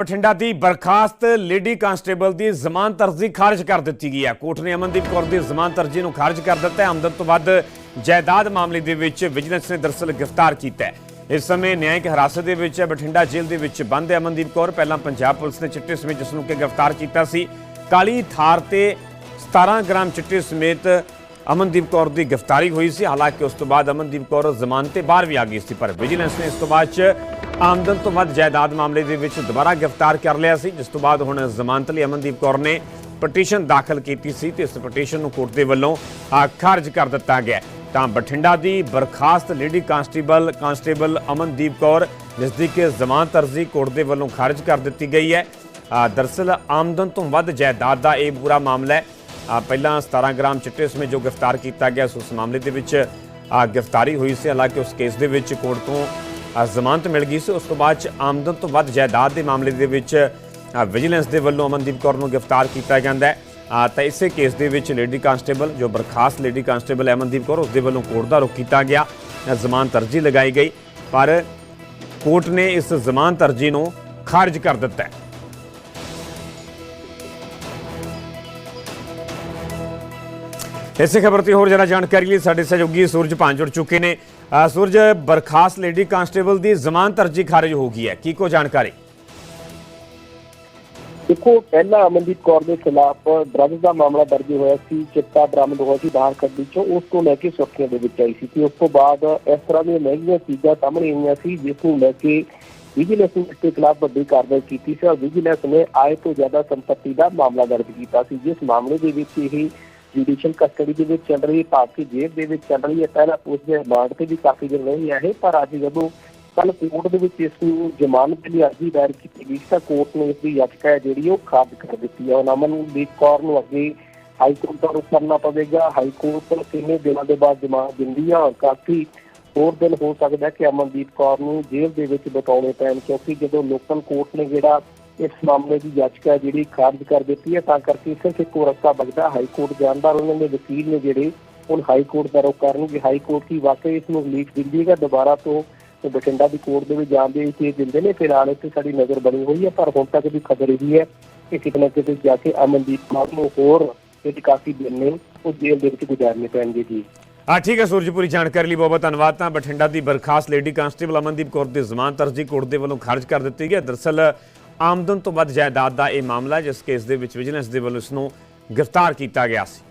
ਬਠਿੰਡਾ ਦੀ ਬਰਖਾਸਤ lady constable ਦੀ ਜ਼ਮਾਨਤ ਅਰਜ਼ੀ ਖਾਰਜ ਕਰ ਦਿੱਤੀ ਗਈ ਹੈ। ਕੋਰਟ ਨੇ ਅਮਨਦੀਪ ਕੌਰ ਦੀ ਜ਼ਮਾਨਤ ਅਰਜ਼ੀ ਨੂੰ ਖਾਰਜ ਕਰ ਦਿੱਤਾ ਹੈ। ਆਮਦਨ ਤੋਂ ਵੱਧ ਜਾਇਦਾਦ ਮਾਮਲੇ ਦੇ ਵਿੱਚ ਵਿਜੀਲੈਂਸ ਨੇ ਦਰਸਲ ਗ੍ਰਿਫਤਾਰ ਕੀਤਾ ਹੈ। ਇਸ ਸਮੇਂ ਨਿਆਇਕ ਹਿਰਾਸਤ ਦੇ ਵਿੱਚ ਹੈ ਬਠਿੰਡਾ ਜੇਲ੍ਹ ਦੇ ਵਿੱਚ ਬੰਦ ਹੈ ਅਮਨਦੀਪ ਕੌਰ। ਪਹਿਲਾਂ ਪੰਜਾਬ ਪੁਲਿਸ ਨੇ ਚਿੱਟੇ ਸਮੇਤ ਜਿਸ ਨੂੰ ਕਿ ਗ੍ਰਿਫਤਾਰ ਕੀਤਾ ਸੀ। ਕਾਲੀ ਥਾਰ ਤੇ 17 ਗ੍ਰਾਮ ਚਿੱਟੇ ਸਮੇਤ ਅਮਨਦੀਪ ਕੌਰ ਦੀ ਗ੍ਰਿਫਤਾਰੀ ਹੋਈ ਸੀ। ਹਾਲਾਂਕਿ ਉਸ ਤੋਂ ਬਾਅਦ ਅਮਨਦੀਪ ਕੌਰ ਜ਼ਮਾਨਤ ਤੇ ਬਾਹਰ ਵੀ ਆ ਗਈ ਸੀ, ਪਰ ਵਿਜੀਲੈਂਸ ਨੇ ਇਸ ਤੋਂ ਬਾਅਦ ਆਮਦਨ ਤੋਂ ਵੱਧ ਜਾਇਦਾਦ ਮਾਮਲੇ ਦੇ ਵਿੱਚ ਦੁਬਾਰਾ ਗ੍ਰਿਫਤਾਰ ਕਰ ਲਿਆ ਸੀ ਜਿਸ ਤੋਂ ਬਾਅਦ ਹੁਣ ਜ਼ਮਾਨਤ ਲਈ ਅਮਨਦੀਪ ਕੌਰ ਨੇ ਪਟੀਸ਼ਨ ਦਾਖਲ ਕੀਤੀ ਸੀ ਤੇ ਇਸ ਪਟੀਸ਼ਨ ਨੂੰ ਕੋਰਟ ਦੇ ਵੱਲੋਂ ਖਾਰਜ ਕਰ ਦਿੱਤਾ ਗਿਆ ਤਾਂ ਬਠਿੰਡਾ ਦੀ ਬਰਖਾਸਤ lady constable constable Amandeep Kaur ਜਿਸ ਦੀ ਕਿ ਜ਼ਮਾਨਤ ਅਰਜ਼ੀ ਕੋਰਟ ਦੇ ਵੱਲੋਂ ਖਾਰਜ ਕਰ ਦਿੱਤੀ ਗਈ ਹੈ। ਆ, ਦਰਅਸਲ ਆਮਦਨ ਤੋਂ ਵੱਧ ਜਾਇਦਾਦ ਦਾ ਇਹ ਪੂਰਾ ਮਾਮਲਾ ਹੈ। ਪਹਿਲਾਂ 17 ਗ੍ਰਾਮ ਚਿੱਟੇ ਸਮੇਂ ਜੋ ਗ੍ਰਿਫਤਾਰ ਕੀਤਾ ਗਿਆ ਸੀ ਉਸ ਮਾਮਲੇ ਦੇ ਵਿੱਚ ਗ੍ਰਿਫਤਾਰੀ ਹੋਈ ਸੀ ਹਾਲਾਂਕਿ ਉਸ ਕੇਸ ਦੇ ਵਿੱਚ ਕੋਰਟ ਤੋਂ ਜ਼ਮਾਨਤ ਮਿਲ ਗਈ ਸੀ। ਉਸ ਤੋਂ ਬਾਅਦ 'ਚ ਆਮਦਨ ਤੋਂ ਵੱਧ ਜਾਇਦਾਦ ਦੇ ਮਾਮਲੇ ਦੇ ਵਿੱਚ ਵਿਜੀਲੈਂਸ ਦੇ ਵੱਲੋਂ ਅਮਨਦੀਪ ਕੌਰ ਨੂੰ ਗ੍ਰਿਫਤਾਰ ਕੀਤਾ ਜਾਂਦਾ ਹੈ। ਤਾਂ ਇਸੇ ਕੇਸ ਦੇ ਵਿੱਚ ਲੇਡੀ ਕਾਂਸਟੇਬਲ ਜੋ ਬਰਖਾਸਤ ਲੇਡੀ ਕਾਂਸਟੇਬਲ ਅਮਨਦੀਪ ਕੌਰ ਉਸ ਦੇ ਵੱਲੋਂ ਕੋਰਟ ਦਾ ਰੁਖ ਕੀਤਾ ਗਿਆ। ਆ, ਜ਼ਮਾਨਤ ਅਰਜ਼ੀ ਲਗਾਈ ਗਈ ਪਰ ਕੋਰਟ ਨੇ ਇਸ ਜ਼ਮਾਨਤ ਅਰਜ਼ੀ ਨੂੰ ਖਾਰਜ ਕਰ ਦਿੱਤਾ ਹੈ। ਇਸੇ ਖਬਰ ਤੇ ਹੋਰ ਜ਼ਿਆਦਾ ਜਾਣਕਾਰੀ ਲਈ ਸਾਡੇ ਸਹਿਯੋਗੀ ਸੂਰਜ ਭਾਂਜ ਜੁੜ ਚੁੱਕੇ ਨੇ। ਸੂਰਜ, ਬਰਖਾਸਤ ਲੇਡੀ ਕਾਂਸਟੇਬਲ ਦੀ ਜ਼ਮਾਨਤ ਅਰਜ਼ੀ ਖਾਰਜ ਹੋ ਗਈ ਹੈ। ਕੀ ਕੋ ਜਾਣਕਾਰੀ? ਦੇਖੋ, ਪਹਿਲਾਂ ਅਮਨਦੀਪ ਕੌਰ ਦੇ ਖਿਲਾਫ ਡਰੱਗਸ ਦਾ ਮਾਮਲਾ ਦਰਜ ਹੋਇਆ ਸੀ, ਚਿੱਟਾ ਬਰਾਮਦ ਹੋਇਆ ਸੀ ਬਾਹਰ ਕੱਢੀ ਚੋਂ, ਉਸ ਤੋਂ ਲੈ ਕੇ ਸੁਰਖੀਆਂ ਦੇ ਵਿੱਚ ਆਈ ਸੀ ਤੇ ਉਸ ਤੋਂ ਬਾਅਦ ਇਸ ਤਰ੍ਹਾਂ ਦੀਆਂ ਮਹਿੰਗੀਆਂ ਚੀਜ਼ਾਂ ਸਾਹਮਣੇ ਆਈਆਂ ਸੀ, ਜਿਸ ਨੂੰ ਲੈ ਕੇ ਵਿਜੀਲੈਂਸ ਨੇ ਇਸ ਖਿਲਾਫ ਵੱਡੀ ਕਾਰਵਾਈ ਕੀਤੀ ਸੀ ਔਰ ਵਿਜੀਲੈਂਸ ਨੇ ਆਏ ਤੋਂ ਜ਼ਿਆਦਾ ਸੰਪਤੀ ਦਾ ਮਾਮਲਾ ਦਰਜ ਕੀਤਾ ਸੀ, ਜਿਸ ਮਾਮਲੇ ਦੇ ਵਿੱਚ ਇਹ ਜੁਡੀਸ਼ੀਅਲ ਕਸਟਡੀ ਦੇ ਵਿੱਚ ਚੱਲ ਰਹੀ ਹੈ ਭਾਰਤੀ ਜੇਲ੍ਹ ਦੇ ਵਿੱਚ ਚੱਲ ਰਹੀ ਹੈ। ਪਹਿਲਾਂ ਪੁਲਿਸ ਦੇ ਰਿਮਾਂਡ ਤੇ ਵੀ ਕਾਫੀ ਦਿਨ ਰਹੀ ਹੈ ਪਰ ਅੱਜ ਜਦੋਂ ਕੱਲ ਕੋਰਟ ਦੇ ਵਿੱਚ ਇਸ ਨੂੰ ਜ਼ਮਾਨਤ ਲਈ ਅਰਜ਼ੀ ਦਾਇਰ ਕੀਤੀ ਗਈ, ਤਾਂ ਕੋਰਟ ਨੇ ਇਸ ਦੀ ਯਾਚਕਾ ਹੈ ਜਿਹੜੀ ਉਹ ਖਾਰਜ ਕਰ ਦਿੱਤੀ ਹੈ ਹੁਣ ਅਮਨਦੀਪ ਕੌਰ ਨੂੰ ਅੱਗੇ ਹਾਈ ਕੋਰਟ ਦਾ ਰੁਖ ਕਰਨਾ ਪਵੇਗਾ। ਹਾਈ ਕੋਰਟ ਕਿੰਨੇ ਦਿਨਾਂ ਦੇ ਬਾਅਦ ਜ਼ਮਾਨਤ ਦਿੰਦੀ ਹੈ ਕਾਫੀ ਹੋਰ ਦਿਨ ਹੋ ਸਕਦਾ ਕਿ ਅਮਨਦੀਪ ਕੌਰ ਨੂੰ ਜੇਲ੍ਹ ਦੇ ਵਿੱਚ ਬਿਤਾਉਣੇ ਪੈਣ, ਕਿਉਂਕਿ ਜਦੋਂ ਲੋਕਲ ਕੋਰਟ ਨੇ ਜਿਹੜਾ ਇਸ ਮਾਮਲੇ ਦੀ ਯਾਚਕਾ ਜਿਹੜੀ ਖਾਰਜ ਕਰ ਦਿੱਤੀ ਹੈ, ਤਾਂ ਕਰਕੇ ਸਿਰਫ ਇੱਕੋ ਰਸਤਾ ਬਚਦਾ, ਹਾਈ ਕੋਰਟ ਜਾਣਦਾਰ ਉਹਨਾਂ ਦੇ ਵਕੀਲ ਨੇ ਜਿਹੜੇ ਹੁਣ ਹਾਈ ਕੋਰਟ ਦਾ ਰੁਖ ਕਰਨਗੇ ਹਾਈ ਕੋਰਟ ਕੀ ਵਾਕਈ ਇਸ ਨੂੰ ਰਿਲੀਫ ਦਿੰਦੀ ਹੈ ਦੁਬਾਰਾ ਤੋਂ ਬਠਿੰਡਾ ਦੀ ਕੋਰਟ ਦੇ ਵਿੱਚ ਜਾਣ ਦੇ ਕੇ ਦਿੰਦੇ ਨੇ, ਫਿਲਹਾਲ ਇੱਥੇ ਸਾਡੀ ਨਜ਼ਰ ਬਣੀ ਹੋਈ ਹੈ, ਪਰ ਹੁਣ ਤੱਕ ਦੀ ਖਬਰ ਇਹ ਹੈ ਕਿ ਕਿਤੇ ਨਾ ਕਿਤੇ ਜਾ ਕੇ ਅਮਨਦੀਪ ਕੌਰ ਨੂੰ ਹੋਰ ਜਿਹੜੀ ਕਾਫੀ ਦਿਨ ਨੇ, ਉਹ ਜੇਲ੍ਹ ਦੇ ਵਿੱਚ ਗੁਜ਼ਾਰਨੇ ਪੈਣਗੇ ਜੀ। ਆ ਠੀਕ ਹੈ ਸੂਰਜ, ਪੂਰੀ ਜਾਣਕਾਰੀ ਲਈ ਬਹੁਤ ਬਹੁਤ ਧੰਨਵਾਦ। ਤਾਂ ਬਠਿੰਡਾ ਦੀ ਬਰਖਾਸਤ ਲੇਡੀ ਕਾਂਸਟੇਬਲ ਅਮਨਦੀਪ ਕੌਰ ਦੀ ਜ਼ਮਾਨਤ ਅਰਜ਼ੀ ਕੋਰਟ ਦੇ ਵੱਲੋਂ ਖਾਰਜ ਕਰ ਦਿੱਤੀ ਗਈ ਹੈ। ਦਰਅਸਲ ਆਮਦਨ ਤੋਂ ਵੱਧ ਜਾਇਦਾਦ ਦਾ ਇਹ ਮਾਮਲਾ ਜਿਸ ਕੇਸ ਦੇ ਵਿੱਚ ਵਿਜੀਲੈਂਸ ਦੇ ਵੱਲੋਂ ਇਸ ਨੂੰ ਗ੍ਰਿਫਤਾਰ ਕੀਤਾ ਗਿਆ ਸੀ।